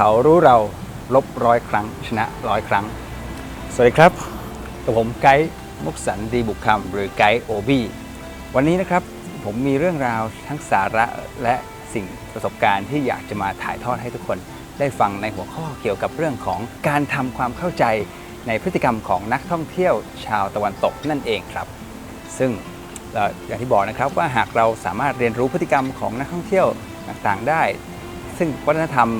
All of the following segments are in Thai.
เขารู้เราลบร้อยครั้ง ชนะร้อยครั้ง สวัสดีครับกับผมไกด์มุกสันดีบุกคำหรือไกด์โอบีวันนี้นะครับผมมีเรื่องราวทั้งสาระและสิ่งประสบการณ์ที่อยากจะมาถ่ายทอดให้ทุกคน ได้ฟังในหัวข้อเกี่ยวกับเรื่องของการทำความเข้าใจในพฤติกรรมของนักท่องเที่ยวชาวตะวันตกนั่นเองครับ ซึ่งเอ่ออย่างที่บอกนะครับว่าหากเราสามารถเรียนรู้พฤติกรรมของนักท่องเที่ยวต่างๆได้ ซึ่งวัฒนธรรม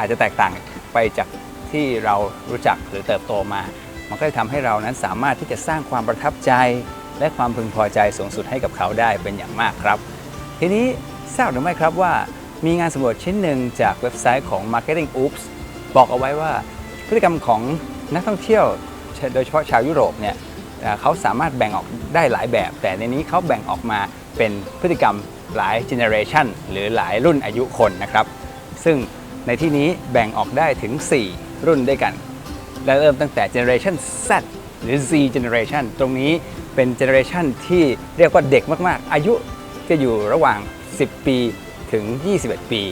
อาจจะแตกต่างไปจากที่เรารู้จักหรือเติบโตมา มันก็จะทำให้เรานั้นสามารถที่จะสร้างความประทับใจ และความพึงพอใจสูงสุดให้กับเขาได้เป็นอย่างมากครับ ทีนี้ทราบหรือไม่ครับว่า มีงานสำรวจชิ้นหนึ่งจากเว็บไซต์ของ Marketing Oops บอกเอาไว้ว่าพฤติกรรมของนักท่องเที่ยว โดยเฉพาะชาวยุโรปเนี่ยเอ่อเขาสามารถแบ่งออกได้หลายแบบ แต่ในนี้เขาแบ่งออกมาเป็นพฤติกรรมหลายเจเนอเรชันหรือหลายรุ่นอายุคนนะครับ ซึ่ง ในที่นี้แบ่งออกได้ถึง 4 รุ่นด้วยกัน และเริ่มตั้งแต่ Generation Z หรือ Z Generation ตรงนี้เป็น Generation ที่เรียกว่าเด็กมาก ๆ อายุจะอยู่ระหว่าง 10 ปีถึง 21 ปี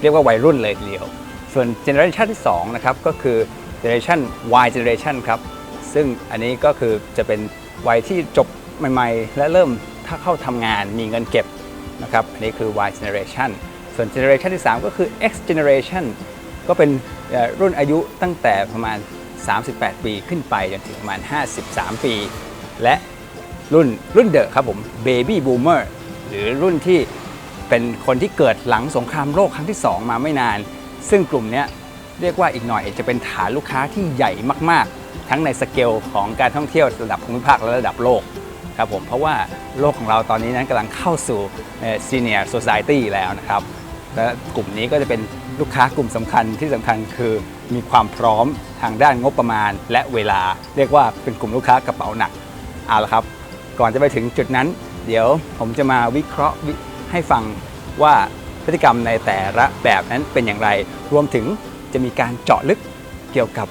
เรียกว่าวัยรุ่นเลยทีเดียว ส่วน Generation ที่ 2 นะครับ ก็คือ Generation Y Generation ครับ ซึ่งอันนี้ก็คือจะเป็นวัยที่จบใหม่ ๆ และเริ่มถ้าเข้าทำงานมีเงินเก็บนะครับ อันนี้คือ Y Generation ส่วน Generation ที่ 3 ก็คือ X Generation ก็เป็นรุ่นอายุตั้งแต่ประมาณ 38 ปีขึ้นไปจนถึงประมาณ 53 ปี และรุ่นรุ่นเดอะครับผม Baby Boomer หรือรุ่นที่เป็นคนที่เกิดหลังสงครามโลกครั้งที่ 2 มาไม่นาน ซึ่งกลุ่มนี้เรียกว่าอีกหน่อยจะเป็นฐานลูกค้าที่ใหญ่มาก ๆ ทั้งในสเกลของการท่องเที่ยวระดับภูมิภาคและระดับโลกครับผมเพราะว่าโลกของเราตอนนี้นั้นกำลังเข้าสู่ Senior Society แล้วนะครับ และกลุ่มนี้ก็จะเป็นลูกค้ากลุ่มสำคัญที่สำคัญคือมีความพร้อมทางด้านงบประมาณและเวลา เรียกว่าเป็นกลุ่มลูกค้ากระเป๋าหนักเอาละครับ ก่อนจะไปถึงจุดนั้น เดี๋ยวผมจะมาวิเคราะห์ให้ฟังว่าพฤติกรรมในแต่ละแบบนั้นเป็นอย่างไร รวมถึงจะมีการเจาะลึกเกี่ยวกับ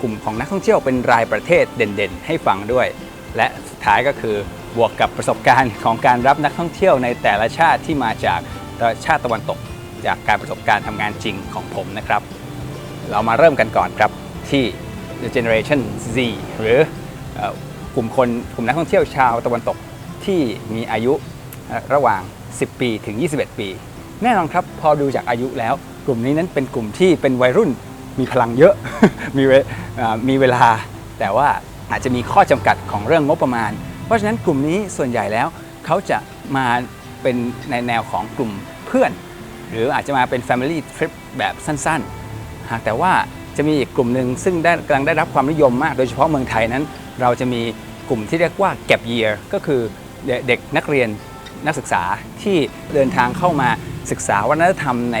กลุ่มของนักท่องเที่ยวเป็นรายประเทศเด่นๆ ให้ฟังด้วย และสุดท้ายก็คือบวกกับประสบการณ์ของการรับนักท่องเที่ยวในแต่ละชาติที่มาจาก ชาติตะวันตกจากการประสบการณ์ทำงานจริงของผมนะครับ เรามาเริ่มกันก่อนครับที่ The Generation Z หรือกลุ่มคนกลุ่มนักท่องเที่ยวชาวตะวันตกที่มีอายุระหว่าง 10 ปีถึง 21 ปี แน่นอนครับพอดูจากอายุแล้ว กลุ่มนี้นั้นเป็นกลุ่มที่เป็นวัยรุ่นมีพลังเยอะมีเวเอ่อมีเวลา แต่ว่าอาจจะมีข้อจำกัดของเรื่องงบประมาณ เพราะฉะนั้นกลุ่มนี้ส่วนใหญ่แล้วเขาจะมา เป็นในแนวของกลุ่มเพื่อน หรืออาจจะมาเป็น Family Trip แบบสั้นๆ หากแต่ว่าจะมีอีกกลุ่มหนึ่งซึ่งได้กำลังได้รับความนิยมมาก โดยเฉพาะเมืองไทยนั้น เราจะมีกลุ่มที่เรียกว่า Gap Year ก็คือเด็กนักเรียนนักศึกษาที่เดินทางเข้ามาศึกษาวัฒนธรรมใน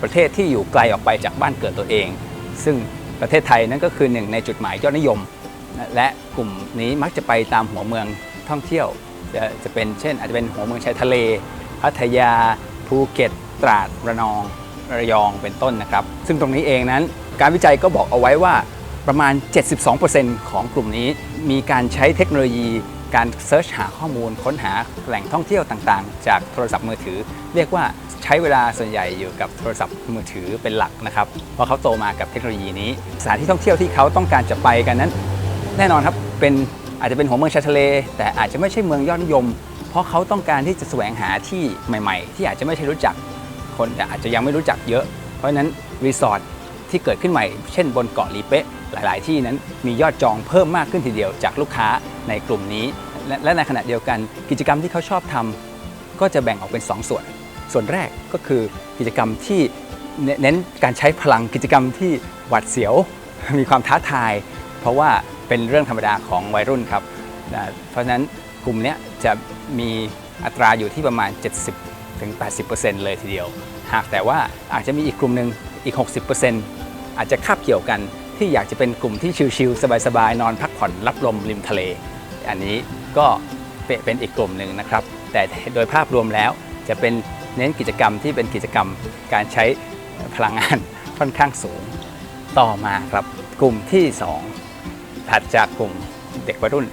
ประเทศที่อยู่ไกลออกไปจากบ้านเกิดตัวเอง ซึ่งประเทศไทยนั้นก็คือหนึ่งในจุดหมายยอดนิยม และกลุ่มนี้มักจะไปตามหัวเมืองท่องเที่ยว จะจะเป็นเช่น อาจจะเป็นหัวเมืองชายทะเล พัทยา ภูเก็ต ตราด ระนอง ระยอง เป็นต้นนะครับ ซึ่งตรงนี้เองนั้น การวิจัยก็บอกเอาไว้ว่าประมาณ 72%ของกลุ่มนี้มีการใช้เทคโนโลยี การเซิร์ชหาข้อมูลค้นหาแหล่งท่องเที่ยวต่างๆ จากโทรศัพท์มือถือ เรียกว่าใช้เวลาส่วนใหญ่อยู่กับโทรศัพท์มือถือเป็นหลักนะครับ เพราะเขาโตมากับเทคโนโลยีนี้ สถานที่ท่องเที่ยวที่เขาต้องการจะไปกันนั้น แน่นอนครับเป็น อาจจะเป็นหัวเมืองชายทะเล แต่อาจจะไม่ใช่เมืองยอดนิยม เพราะเขาต้องการที่จะแสวงหาที่ใหม่ ๆ ที่อาจจะไม่ใช่รู้จักคนอาจจะยังไม่รู้จักเยอะ เพราะฉะนั้นรีสอร์ทที่เกิดขึ้นใหม่ เช่นบนเกาะลีเป๊ะหลาย ๆ ที่นั้นมียอดจองเพิ่มมากขึ้นทีเดียวจากลูกค้าในกลุ่มนี้ และในขณะเดียวกันกิจกรรมที่เขาชอบทำก็จะแบ่งออกเป็น 2 ส่วน ส่วนแรกก็คือกิจกรรมที่เน้นการใช้พลังกิจกรรมที่หวาดเสียว มีความท้าทาย เพราะว่า เป็นเรื่องธรรมดาของวัยรุ่นครับนะเพราะฉะนั้นกลุ่มนี้จะมีอัตราอยู่ที่ประมาณ 70ถึง80%เลยทีเดียว หากแต่ว่าอาจจะมีอีกกลุ่มหนึ่งอีก 60%อาจจะคาบเกี่ยวกันที่อยากจะเป็นกลุ่มที่ชิลๆสบายๆ นอนพักผ่อนรับลมริมทะเล อันนี้ก็เป็นเป็นอีกกลุ่มหนึ่งนะครับ แต่โดยภาพรวมแล้วจะเป็นเน้นกิจกรรมที่เป็นกิจกรรมการใช้พลังงานค่อนข้างสูงต่อมาครับกลุ่มที่ 2 ถัดจากกลุ่มเด็กวัยรุ่น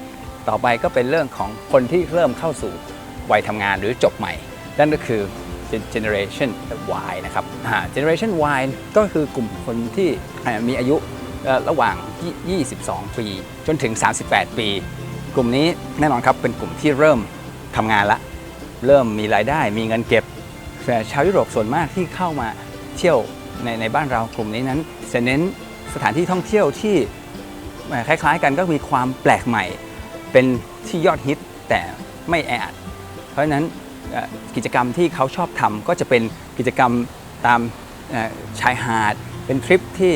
ต่อไปก็เป็นเรื่องของคนที่เริ่มเข้าสู่วัยทำงานหรือจบใหม่ นั่นก็คือ generation Y นะครับ generation Y ก็คือกลุ่มคนที่มีอายุระหว่าง 22 ปี จนถึง 38 ปี กลุ่มนี้แน่นอนครับเป็นกลุ่มที่เริ่มทำงานละ เริ่มมีรายได้มีเงินเก็บแต่ชาวยุโรปส่วนมากที่เข้ามาเที่ยวในในบ้านเรากลุ่มนี้นั้นจะเน้นสถานที่ท่องเที่ยวที่ คล้าย ๆ กันก็มีความแปลกใหม่ เป็นที่ยอดฮิตแต่ไม่แออัดเพราะฉะนั้นกิจกรรมที่เขาชอบทำก็จะเป็นกิจกรรมตามชายหาด เป็นทริปที่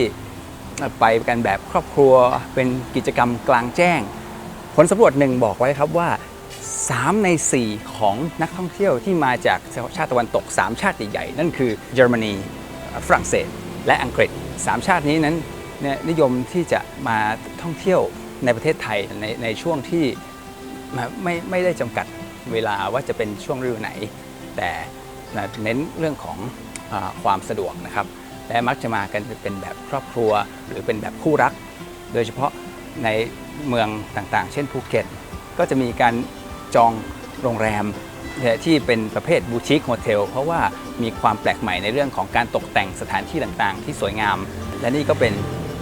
ไปกันแบบครอบครัว เป็นกิจกรรมกลางแจ้ง ผลสำรวจหนึ่งบอกไว้ครับว่า 3 ใน 4 ของนักท่องเที่ยวที่มาจากชาติตะวันตก 3 ชาติใหญ่ๆนั่นคือเยอรมนีฝรั่งเศส และอังกฤษ 3 ชาตินี้นั้น เนี่ยนิยมที่จะมาท่องเที่ยวในประเทศไทยในในช่วงที่ไม่ไม่ไม่ได้จำกัดเวลาว่าจะเป็นช่วงฤดูไหน แต่เน้นเรื่องของอความสะดวกนะครับและมักจะมากันเป็นแบบครอบครัว หรือเป็นแบบคู่รัก โดยเฉพาะในเมืองต่างๆ เช่นภูเก็ต ก็จะมีการจองโรงแรมที่เป็นประเภทบูติกโฮเทลเพราะว่ามีความแปลกใหม่ในเรื่องของการตกแต่งสถานที่ต่างๆ ที่สวยงาม และนี่ก็เป็น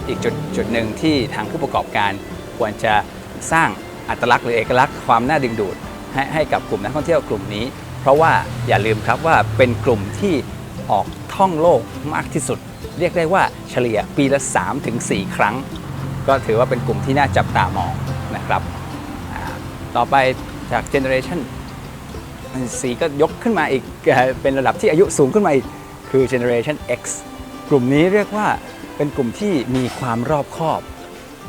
อีกจุดจุดหนึ่งที่ทางผู้ประกอบการ ควรจะสร้างอัตลักษณ์หรือเอกลักษณ์ความน่าดึงดูดให้ให้กับกลุ่มนักท่องเที่ยวกลุ่มนี้ เพราะว่าอย่าลืมครับว่าเป็นกลุ่มที่ออกท่องโลกมากที่สุด เรียกได้ว่าเฉลี่ยปีละ 3-4 ครั้ง ก็ถือว่าเป็นกลุ่มที่น่าจับตามองนะครับต่อไปจากเจเนอเรชันสีก็ยกขึ้นมาอีกเอ่อเป็นระดับที่อายุสูงขึ้นมาอีกคือ Generation X กลุ่มนี้เรียกว่า เป็นกลุ่มที่มีความรอบคอบ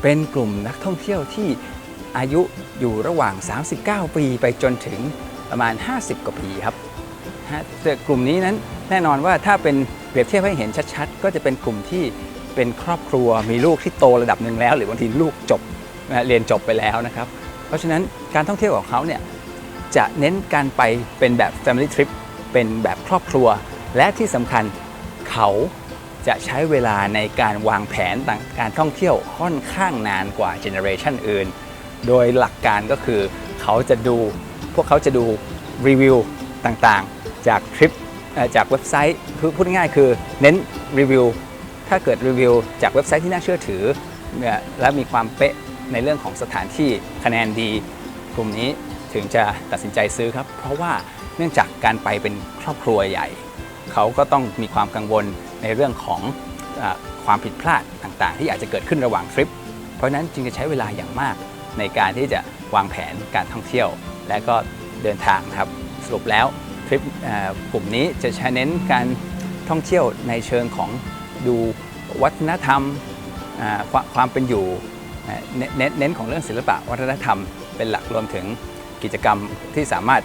เป็นกลุ่มนักท่องเที่ยวที่อายุอยู่ระหว่าง 39 ปีไปจนถึงประมาณ 50 กว่าปีครับแต่กลุ่มนี้นั้นแน่นอนว่าถ้าเป็นเปรียบเทียบให้เห็นชัดๆ ก็จะเป็นกลุ่มที่เป็นครอบครัวมีลูกที่โตระดับหนึ่งแล้ว หรือบางทีลูกจบเรียนจบไปแล้วนะครับ เพราะฉะนั้นการท่องเที่ยวของเขาเนี่ยจะเน้นการไปเป็นแบบ Family Trip เป็นแบบครอบครัว และที่สำคัญเขา จะใช้เวลาในการวางแผนต่างการท่องเที่ยวค่อนข้างนานกว่าเจเนอเรชันอื่น โดยหลักการก็คือเขาจะดู พวกเขาจะดูรีวิวต่างๆ จากทริปจากเว็บไซต์คือพูดง่ายคือเน้นรีวิวถ้าเกิดรีวิวจากเว็บไซต์ที่น่าเชื่อถือเนี่ยและมีความเป๊ะในเรื่องของสถานที่คะแนนดี กลุ่มนี้ถึงจะตัดสินใจซื้อครับ เพราะว่าเนื่องจากการไปเป็นครอบครัวใหญ่ เขาก็ต้องมีความกังวล ในเรื่องของอความผิดพลาดต่างๆ ที่อาจจะเกิดขึ้นระหว่างทริป เพราะนั้นจึงจะใช้เวลาอย่างมากในการที่จะวางแผนการท่องเที่ยว และก็เดินทางครับสรุปแล้วทริปกลุ่มนี้จะใช้เน้นการท่องเที่ยวในเชิงของดูวัฒนธรรมความเป็นอยู่เน้นของเรื่องศิลปะวัฒนธรรมเป็นหลักรวมถึงกิจกรรมที่สามารถ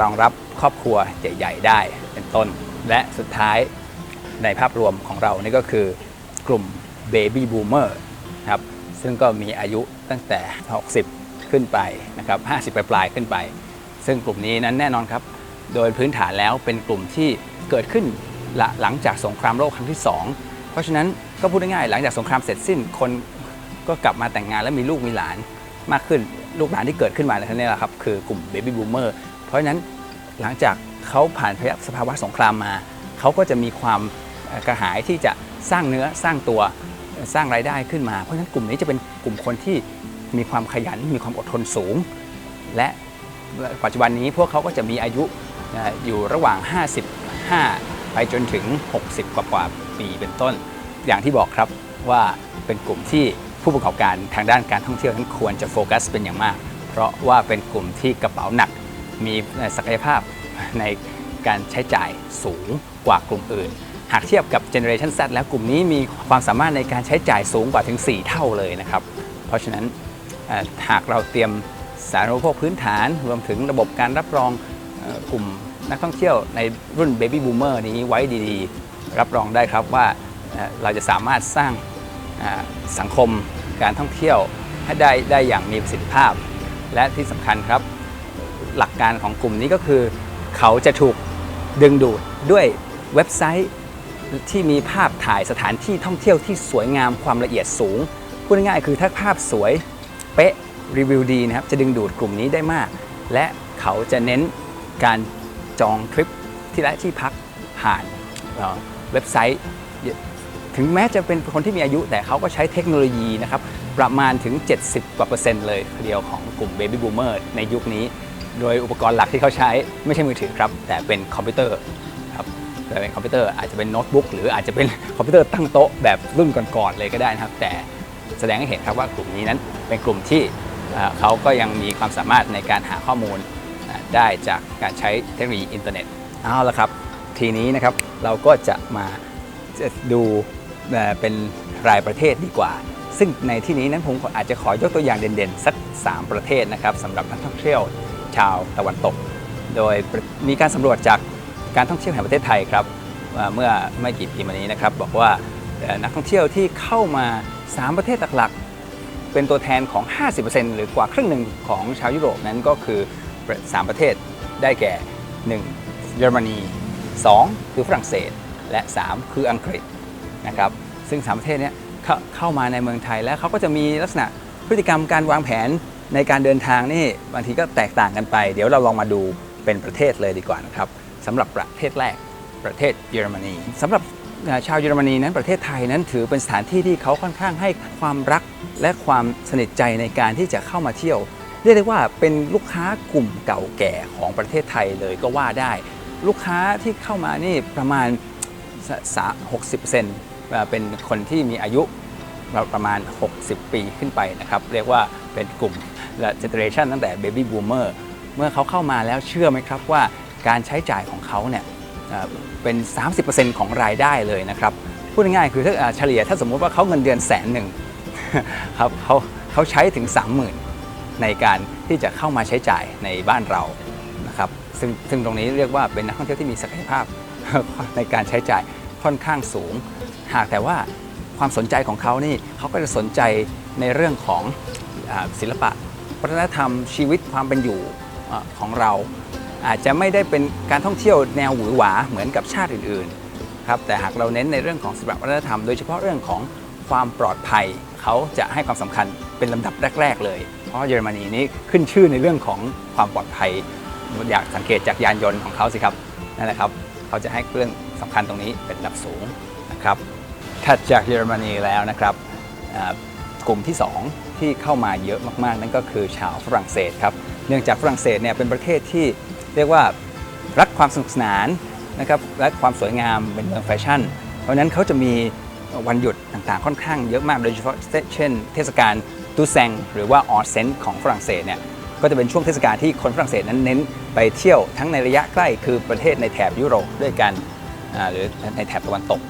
รองรับครอบครัวใหญ่ ๆ ได้เป็นต้น และสุดท้าย ในภาพรวมของเรานี่ก็คือกลุ่ม Baby Boomer นะครับซึ่งก็มีอายุตั้งแต่ 60 ขึ้นไปนะครับ 50 ปลายๆขึ้นไป ซึ่งกลุ่มนี้นั้นแน่นอนครับ โดยพื้นฐานแล้วเป็นกลุ่มที่เกิดขึ้นหลหลังจากสงครามโลกครั้งที่ 2 เพราะฉะนั้นก็พูดง่ายๆหลังจากสงครามเสร็จสิ้นคนก็กลับมาแต่งงานและมีลูกมีหลานมากขึ้นลูกหลานที่เกิดขึ้นมาในครั้งนี้แหละครับคือกลุ่ม Baby Boomer เพราะฉะนั้นหลังจากเขาผ่านสภาวะสงครามมา เขาก็จะมีความ กระหายที่จะสร้างเนื้อสร้างตัวสร้างรายได้ขึ้นมา เพราะฉะนั้นกลุ่มนี้จะเป็นกลุ่มคนที่มีความขยันมีความอดทนสูง และปัจจุบันนี้พวกเขาก็จะมีอายุเอ่ออยู่ระหว่าง 55 ไปจนถึง 60 กว่ากว่าปีเป็นต้น อย่างที่บอกครับว่าเป็นกลุ่มที่ผู้ประกอบการทางด้านการท่องเที่ยวนั้นควรจะโฟกัสเป็นอย่างมาก เพราะว่าเป็นกลุ่มที่กระเป๋าหนัก มีศักยภาพในการใช้จ่ายสูงกว่ากลุ่มอื่น หากเทียบกับ Generation Z แล้วกลุ่มนี้มีความสามารถในการใช้จ่ายสูงกว่าถึง 4 เท่าเลยนะครับ เพราะฉะนั้นหากเราเตรียมสาธารณูปโภคพื้นฐานรวมถึงระบบการรับรองอกลุ่มนักท่องเที่ยวในรุ่น Baby Boomer นี้ไว้ดีๆ รับรองได้ครับว่าเราจะสามารถสร้างสังคมการท่องเที่ยวให้ได้ได้อย่างมีประสิทธิภาพ และที่สำคัญครับ หลักการของกลุ่มนี้ก็คือ เขาจะถูกดึงดูดด้วยเว็บไซต์ ที่มีภาพถ่ายสถานที่ท่องเที่ยวที่สวยงามความละเอียดสูง พูดง่ายๆคือถ้าภาพสวยเป๊ะรีวิวดีนะครับจะดึงดูดกลุ่มนี้ได้มาก และเขาจะเน้นการจองทริปที่และที่พักผ่านเอ่อเว็บไซต์ ถึงแม้จะเป็นคนที่มีอายุ แต่เขาก็ใช้เทคโนโลยีนะครับประมาณถึง 70 กว่าเปอร์เซ็นต์เลยเดียวของกลุ่ม Baby Boomer ในยุคนี้ โดยอุปกรณ์หลักที่เขาใช้ไม่ใช่มือถือครับ แต่เป็นคอมพิวเตอร์ แต่เป็นคอมพิวเตอร์อาจจะเป็นโน้ตบุ๊กหรืออาจจะเป็นคอมพิวเตอร์ตั้งโต๊ะแบบรุ่นก่อนๆเลยก็ได้นะครับ แต่แสดงให้เห็นครับว่ากลุ่มนี้นั้นเป็นกลุ่มที่เขาก็ยังมีความสามารถในการหาข้อมูลได้จากการใช้เทคโนโลยีอินเทอร์เน็ตเอาละครับ ทีนี้นะครับเราก็จะมาจะดูเอ่อเป็นรายประเทศดีกว่า ซึ่งในที่นี้นั้นผมอาจจะขอยกตัวอย่างเด่นๆ สัก 3 ประเทศนะครับสำหรับนักท่องเที่ยวชาวตะวันตก โดยมีการสำรวจจาก การท่องเที่ยวแห่งประเทศไทยครับเมื่อไม่กี่ปีมานี้นะครับบอกว่านักท่องเที่ยวที่เข้ามา 3 ประเทศหลักๆเป็นตัวแทนของ 50%หรือกว่าครึ่งหนึ่งของชาวยุโรปนั้นก็คือ 3 ประเทศได้แก่ 1. เยอรมนี 2. คือฝรั่งเศส และ 3 คืออังกฤษนะครับซึ่ง 3 ประเทศนี้เข้าเข้ามาในเมืองไทยแล้วเขาก็จะมีลักษณะพฤติกรรมการวางแผนในการเดินทางนี่บางทีก็แตกต่างกันไป เดี๋ยวเราลองมาดูเป็นประเทศเลยดีกว่านะครับ สำหรับประเทศแรกประเทศเยอรมนีสำหรับชาวเยอรมนีนั้นประเทศไทยนั้นถือเป็นสถานที่ที่เขาค่อนข้างให้ความรักและความสนิทใจในการที่จะเข้ามาเที่ยว เรียกได้ว่าเป็นลูกค้ากลุ่มเก่าแก่ของประเทศไทยเลยก็ว่าได้ ลูกค้าที่เข้ามานี่ประมาณสะ60%เอ่อเป็นคนที่มีอายุประมาณ 60 ปีขึ้นไปนะครับเรียกว่าเป็นกลุ่มและเจเนเรชันตั้งแต่ Baby Boomer เมื่อเขาเข้ามาแล้วเชื่อไหมครับว่า การใช้จ่ายของเขาเนี่ยเอ่อเป็น 30%ของรายได้เลยนะครับพูดง่ายๆคือถ้าเฉลี่ยถ้าสมมุติว่าเขาเงินเดือนแสนหนึ่งครับเขาเขาใช้ถึง 30,000 ในการที่จะเข้ามาใช้จ่ายในบ้านเรานะครับซึ่งซึ่งตรงนี้เรียกว่าเป็นนักท่องเที่ยวที่มีศักยภาพในการใช้จ่ายค่อนข้างสูง หากแต่ว่าความสนใจของเขานี่เขาก็จะสนใจในเรื่องของศิลปะวัฒนธรรมชีวิตความเป็นอยู่ของเรา อาจจะไม่ได้เป็นการท่องเที่ยวแนวหวือหวาเหมือนกับชาติอื่นๆครับแต่หากเราเน้นในเรื่องของศิลปวัฒนธรรม โดยเฉพาะเรื่องของความปลอดภัยเขาจะให้ความสำคัญเป็นลำดับแรก ๆ เลย เพราะเยอรมนีนี้ขึ้นชื่อในเรื่องของความปลอดภัยอยากสังเกตจากยานยนต์ของเขาสิครับนั่นแหละครับเขาจะให้เรื่องสำคัญตรงนี้เป็นระดับสูงนะครับถัดจากเยอรมนีแล้วนะครับกลุ่มที่ 2 ที่เข้ามาเยอะมากๆ นั่นก็คือชาวฝรั่งเศสครับ เนื่องจากฝรั่งเศสเนี่ยเป็นประเทศที่ เรียกว่ารักความสนุกสนานนะครับและความสวยงามเป็นเมืองแฟชั่น เพราะนั้นเขาจะมีวันหยุดต่างๆ ค่อนข้างเยอะมากโดยเฉพาะเช่น เทศกาลตูแซงหรือว่าออเซนของฝรั่งเศสเนี่ยก็จะเป็นช่วงเทศกาลที่คนฝรั่งเศสนั้นเน้นไปเที่ยวทั้งในระยะใกล้คือประเทศในแถบยุโรปด้วยกันหรือในแถบตะวันตก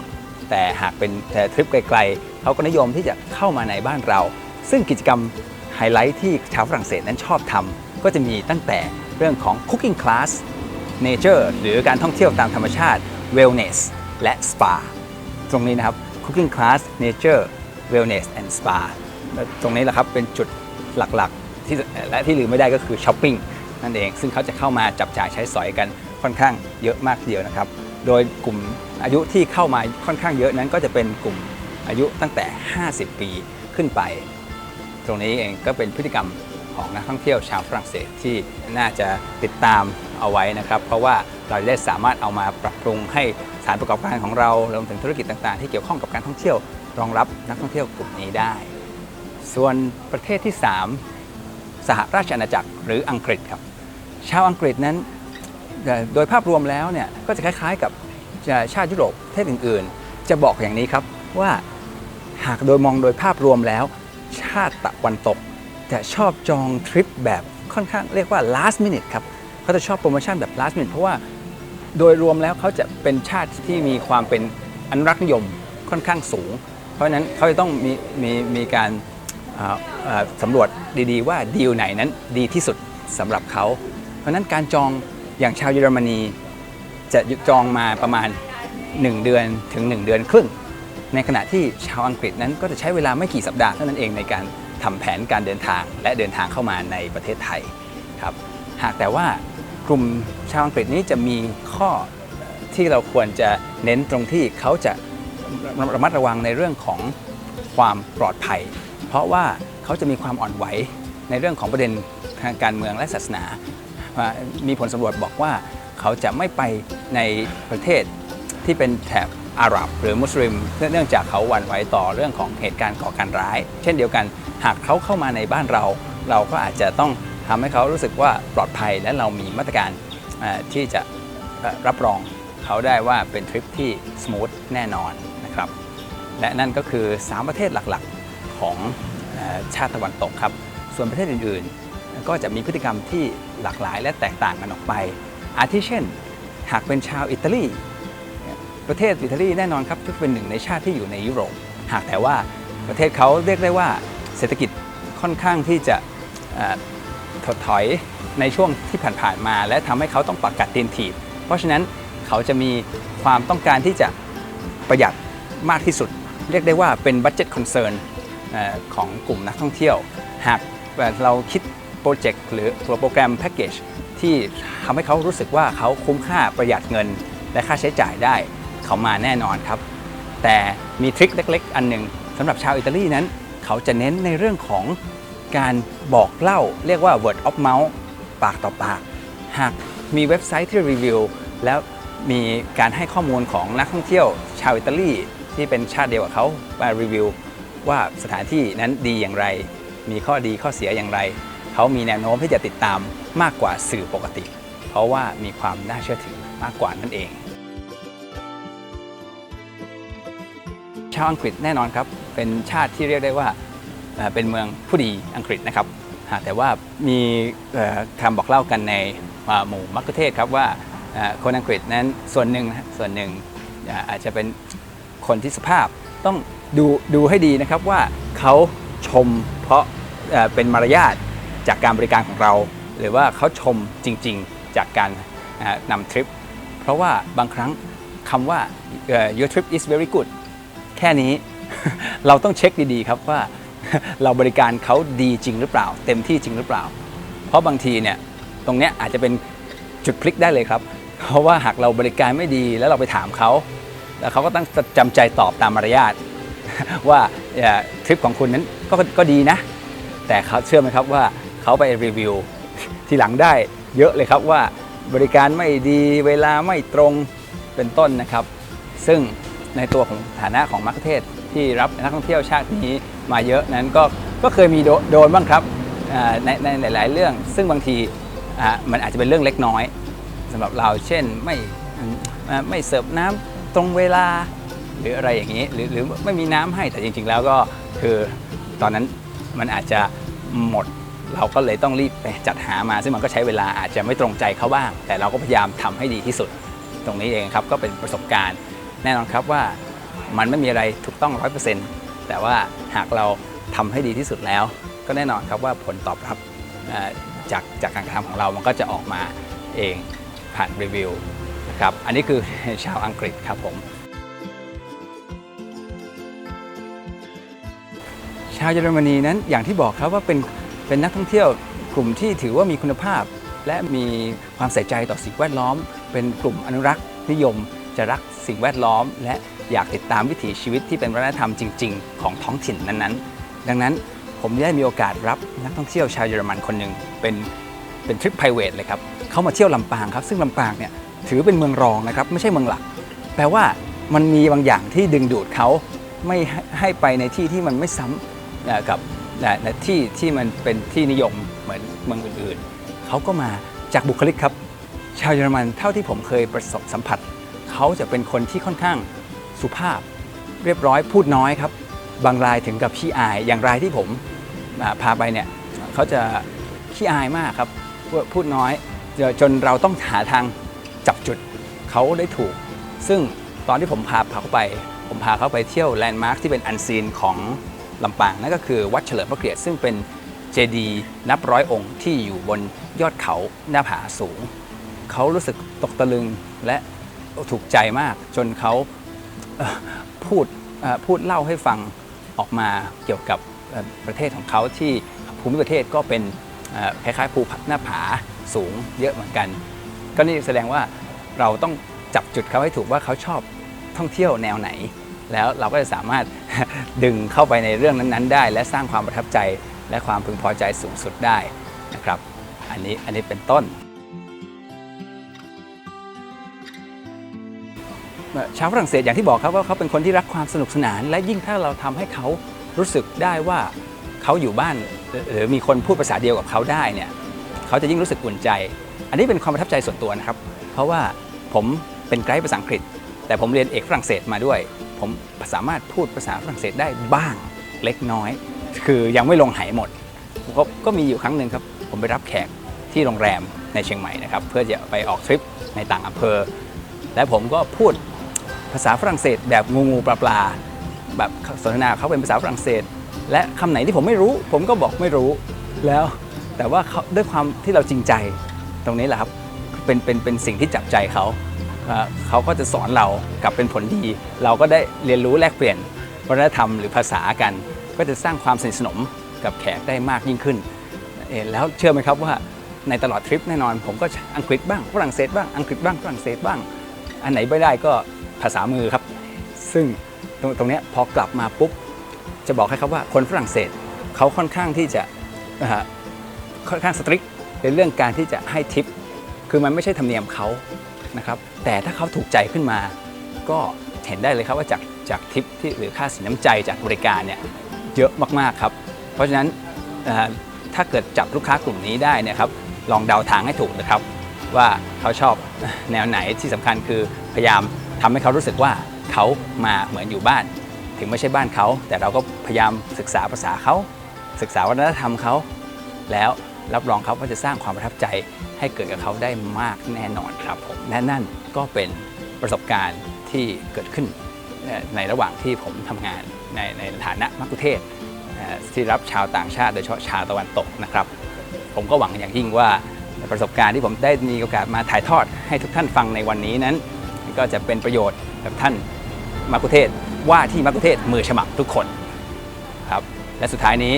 แต่หากเป็นแทริปไกลๆเขาก็นิยมที่จะเข้ามาในบ้านเรา ซึ่งกิจกรรมไฮไลท์ที่ชาวฝรั่งเศสนั้นชอบทำก็จะมีตั้งแต่ เรื่องของ Cooking Class Nature หรือการท่องเที่ยวตามธรรมชาติ Wellness และ Spa ตรงนี้นะครับ Cooking Class Nature Wellness and Spa ตรงนี้แหละครับเป็นจุดหลักๆที่และที่ลืมไม่ได้ก็คือช้อปปิ้งนั่นเอง ซึ่งเขาจะเข้ามาจับจ่ายใช้สอยกันค่อนข้างเยอะมากทีเดียวนะครับ โดยกลุ่มอายุที่เข้ามาค่อนข้างเยอะนั้นก็จะเป็นกลุ่มอายุตั้งแต่ 50 ปีขึ้นไป ตรงนี้เองก็เป็นพฤติกรรม ของนักท่องเที่ยวชาวฝรั่งเศสที่น่าจะติดตามเอาไว้นะครับ เพราะว่าเราได้สามารถเอามาปรับปรุงให้สถานประกอบการของเรารวมถึงธุรกิจต่างๆ ที่เกี่ยวข้องกับการท่องเที่ยวรองรับนักท่องเที่ยวกลุ่มนี้ได้ ส่วนประเทศที่ 3 สหราชอาณาจักรหรืออังกฤษครับ ชาวอังกฤษนั้นโดยภาพรวมแล้วเนี่ยก็จะคล้ายๆกับชาติยุโรปประเทศอื่นๆ จะบอกอย่างนี้ครับว่าหากโดยมองโดยภาพรวมแล้ว ชาติตะวันตก จะชอบจองทริปแบบค่อนข้างเรียกว่า last minute ครับเขาจะชอบโปรโมชั่นแบบ last minute เพราะว่าโดยรวมแล้วเขาจะเป็นชาติที่มีความเป็นอนุรักษ์นิยมค่อนข้างสูง เพราะฉะนั้นเขาจะต้องมีมีมีการสำรวจดีๆ ว่าดีลไหนนั้นดีที่สุดสำหรับเขา เพราะฉะนั้นการจองอย่างชาวเยอรมนี จะจองมาประมาณ 1 เดือนถึง 1 เดือนครึ่ง ในขณะที่ชาวอังกฤษนั้นก็จะใช้เวลาไม่กี่สัปดาห์เท่านั้นเองในการ ทำแผนการเดินทางและเดินทางเข้ามาในประเทศไทยครับหากแต่ว่ากลุ่มชาวอังกฤษนี้จะมีข้อที่เราควรจะเน้นตรงที่เขาจะระมัดระวังในเรื่องของความปลอดภัย เพราะว่าเขาจะมีความอ่อนไหวในเรื่องของประเด็นทางการเมืองและศาสนาอ่ามีผลสำรวจบอกว่าเขาจะไม่ไปในประเทศที่เป็นแถบอาหรับหรือมุสลิม เนื่องเนื่องจากเขาหวั่นไหวต่อเรื่องของเหตุการณ์ก่อการร้าย เช่นเดียวกัน หากเขาเข้ามาในบ้านเรา เราก็อาจจะต้องทำให้เขารู้สึกว่าปลอดภัยและเรามีมาตรการที่จะรับรองเขาได้ว่าเป็นทริปที่ส o t h แน่นอนนะครับ และนั่นก็คือ 3 ประเทศหลักๆของชาติตะวันตกครับ ส่วนประเทศอื่นๆ ก็จะมีพฤติกรรมที่หลากหลายและแตกต่างกันออกไป อาทิเช่น หากเป็นชาวอิตาลีประเทศอิตาลีแน่นอนครับที่เป็นหนึ่งในชาติที่อยู่ในยุโรป หากแต่ว่าประเทศเขาเรียกได้ว่า เศรษฐกิจค่อนข้างที่จะถดถอยในช่วงที่ผ่านๆมา และทำให้เขาต้องประกาศตีนถีบ เพราะฉะนั้นเขาจะมีความต้องการที่จะประหยัดมากที่สุด เรียกได้ว่าเป็นบั d เจ็ตคอนเซิร์นของกลุ่มนักท่องเที่ยว หากเอ่อเราคิดโปรเจกต์หรือตัวโปรแกรมแพ็กเกจที่ทำให้เขารู้สึกว่าเขาคุ้มค่าประหยัดเงิน และค่าใช้จ่ายได้เขามาแน่นอนครับ แต่มีทริคเล็ก ๆ อันหนึ่งสำหรับชาวอิตาลีนั้น เขาจะเน้นในเรื่องของการบอกเล่า เรียกว่า word of mouth ปากต่อปาก หากมีเว็บไซต์ที่รีวิว แล้วมีการให้ข้อมูลของนักท่องเที่ยวชาวอิตาลีที่เป็นชาติเดียวกับเขามารีวิว ว่าสถานที่นั้นดีอย่างไร มีข้อดีข้อเสียอย่างไร เขามีแนวโน้มที่จะติดตามมากกว่าสื่อปกติ เพราะว่ามีความน่าเชื่อถือมากกว่านั่นเองาวอังกฤษแน่นอนครับ เป็นชาติที่เรียกได้ว่าเป็นเมืองผู้ดีอังกฤษนะครับ แต่ว่ามีคำบอกเล่ากันในหมู่มักคุเทศครับว่าคนอังกฤษนั้นส่วนหนึ่งนะส่วนหนึ่งอาจจะเป็นคนที่สภาพต้องดูดูให้ดีนะครับว่าเขาชมเพราะเป็นมารยาทจากการบริการของเรา หรือว่าเขาชมจริง ๆ จากการนำทริป เพราะว่าบางครั้งคำว่า your trip is very good แค่นี้ เราต้องเช็คดีๆครับว่า เราบริการเขาดีจริงหรือเปล่า เต็มที่จริงหรือเปล่า เพราะบางทีเนี่ยตรงเนี้ยอาจจะเป็นจุดพลิกได้เลยครับ เพราะว่าหากเราบริการไม่ดีแล้วเราไปถามเขา แล้วเขาก็ต้องจำใจตอบตามมารยาทว่าทริปของคุณนั้นก็ก็ดีนะ แต่เขาเชื่อไหมครับว่าเขาไปรีวิวทีหลังได้เยอะเลยครับว่าบริการไม่ดีเวลาไม่ตรงเป็นต้นนะครับ ซึ่ง ในตัวของฐานะของมัคคุเทศที่รับนักท่องเที่ยวชาตินี้มาเยอะนั้นก็ก็เคยมีโดนบ้างครับในในหลายๆเรื่อง ซึ่งบางทีมันอาจจะเป็นเรื่องเล็กน้อยสำหรับเราเช่นไม่ไม่เสิร์ฟน้ำตรงเวลาหรืออะไรอย่างนี้หรือหรือไม่มีน้ำให้แต่จริง ๆ แล้วก็คือตอนนั้นมันอาจจะหมดเราก็เลยต้องรีบไปจัดหามา ซึ่งมันก็ใช้เวลาอาจจะไม่ตรงใจเขาบ้าง แต่เราก็พยายามทำให้ดีที่สุด ตรงนี้เองครับก็เป็นประสบการณ์ แน่นอนครับว่ามันไม่มีอะไรถูกต้อง 100%แต่ว่าหากเราทำให้ดีที่สุดแล้ว ก็แน่นอนครับว่าผลตอบรับจากจากการกระทำของเรามันก็จะออกมาเองผ่านรีวิวนะครับอันนี้คือชาวอังกฤษครับผมชาวเยอรมนีนั้นอย่างที่บอกครับว่าเป็นเป็นนักท่องเที่ยวกลุ่มที่ถือว่ามีคุณภาพ และมีความใส่ใจต่อสิ่งแวดล้อม เป็นกลุ่มอนุรักษ์นิยม จะรักสิ่งแวดล้อม และอยากติดตามวิถีชีวิตที่เป็นวัฒนธรรมจริง ๆ ของท้องถิ่นนั้นๆ ดังนั้นผมได้มีโอกาสรับนักท่องเที่ยวชาวเยอรมันคนหนึ่งเป็นเป็นทริป p r i v a t เลยครับเขามาเที่ยวลำปางครับ ซึ่งลำปางเนี่ยถือเป็นเมืองรองนะครับไม่ใช่เมืองหลัก แปลว่ามันมีบางอย่างที่ดึงดูดเขาไม่ให้ไปในที่ที่มันไม่ซ้ำกับที่ที่มันเป็นที่นิยมเหมือนเมืองอื่นๆ เขาก็มาจากบุคลิกครับ ชาวเยอรมันเท่าที่ผมเคยประสบสัมผัส เขาจะเป็นคนที่ค่อนข้างสุภาพเรียบร้อยพูดน้อยครับ บางรายถึงกับขี้อาย อย่างรายที่ผมพาไปเนี่ยเขาจะขี้อายมากครับพูดน้อยจนจนเราต้องหาทางจับจุดเขาได้ถูก ซึ่งตอนที่ผมพาพาเขาไป ผมพาเขาไปเที่ยวแลนด์มาร์คที่เป็นอันซีนของลำปางนั่นก็คือวัดเฉลิมพระเกียรติซึ่งเป็นเจดีย์นับร้อยองค์ที่อยู่บนยอดเขาหน้าผาสูง เขารู้สึกตกตะลึงและ ถูกใจมาก จนเขาพูดพูดเล่าให้ฟังออกมาเกี่ยวกับประเทศของเขาที่ภูมิประเทศก็เป็นคล้ายๆภูหน้าผาสูงเยอะเหมือนกัน ก็นี่แสดงว่าเราต้องจับจุดเขาให้ถูกว่าเขาชอบท่องเที่ยวแนวไหน แล้วเราก็จะสามารถดึงเข้าไปในเรื่องนั้นๆ ได้ และสร้างความประทับใจและความพึงพอใจสูงสุดได้นะครับ อันนี้อันนี้เป็นต้น ชาวฝรั่งเศสอย่างที่บอกครับว่าเขาเป็นคนที่รักความสนุกสนาน และยิ่งถ้าเราทำให้เขารู้สึกได้ว่าเขาอยู่บ้านหรือมีคนพูดภาษาเดียวกับเขาได้เนี่ยเขาจะยิ่งรู้สึกอุ่นใจ อันนี้เป็นความประทับใจส่วนตัวนะครับ เพราะว่าผมเป็นไกด์ภาษาอังกฤษ แต่ผมเรียนเอกฝรั่งเศสมาด้วย ผมสามารถพูดภาษาฝรั่งเศสได้บ้างเล็กน้อย คือยังไม่ลงไหหมดก็ก็มีอยู่ครั้งหนึ่งครับ ผมไปรับแขกที่โรงแรมในเชียงใหม่นะครับ เพื่อจะไปออกทริปในต่างอำเภอ และผมก็พูด ภาษาฝรั่งเศสแบบงูงูปลาปลาแบบสนทนาเขาเป็นภาษาฝรั่งเศส และคำไหนที่ผมไม่รู้ ผมก็บอกไม่รู้แล้วแต่ว่าเขาด้วยความที่เราจริงใจตรงนี้แหละครับเป็นเป็นเป็นสิ่งที่จับใจเขาเขาก็จะสอนเรากลับเป็นผลดี เราก็ได้เรียนรู้แลกเปลี่ยนวัฒนธรรมหรือภาษากัน ก็จะสร้างความสนิทสนมกับแขกได้มากยิ่งขึ้นเออแล้วเชื่อไหมครับว่าในตลอดทริปแน่นอน ผมก็อังกฤษบ้างฝรั่งเศสบ้างอังกฤษบ้างฝรั่งเศสบ้าง อันไหนไม่ได้ก็ ภาษามือครับ ซึ่งตรงตรงนี้พอกลับมาปุ๊บ จะบอกให้ครับว่าคนฝรั่งเศสเขาค่อนข้างที่จะค่อนข้างสตริกในเรื่องการที่จะให้ทิป คือมันไม่ใช่ธรรมเนียมเขานะครับ แต่ถ้าเขาถูกใจขึ้นมา ก็เห็นได้เลยครับว่าจากจากทิปที่หรือค่าสินน้ำใจจากบริการเนี่ยเยอะมากๆครับ เพราะฉะนั้นถ้าเกิดจับลูกค้ากลุ่มนี้ได้เนะครับ ลองเดาทางให้ถูกนะครับ ว่าเขาชอบแนวไหนที่สำคัญคือพยายาม ทำให้เขารู้สึกว่าเขามาเหมือนอยู่บ้าน ถึงไม่ใช่บ้านเขา แต่เราก็พยายามศึกษาภาษาเขา ศึกษาวัฒนธรรมเขาแล้วรับรองเขาว่าจะสร้างความประทับใจให้เกิดกับเขาได้มากแน่นอนครับผมและนั่นก็เป็นประสบการณ์ที่เกิดขึ้นในระหว่างที่ผมทำงานในในฐานะมักคุเทศที่รับชาวต่างชาติโดยเฉพาะชาวตะวันตกนะครับ ผมก็หวังอย่างยิ่งว่าประสบการณ์ที่ผมได้มีโอกาสมาถ่ายทอดให้ทุกท่านฟังในวันนี้นั้น ก็จะเป็นประโยชน์กับท่านมักคุเทศว่าที่มักคุเทศมือฉมักทุกคนครับและสุดท้ายนี้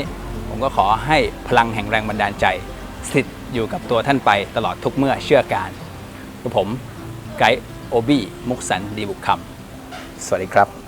ผมก็ขอให้พลังแห่งแรงบันดาลใจสถิตอยู่กับตัวท่านไปตลอดทุกเมื่อเชื่อการกับผมไกด์โอบี้มุกสันดีบุกคำสวัสดีครับ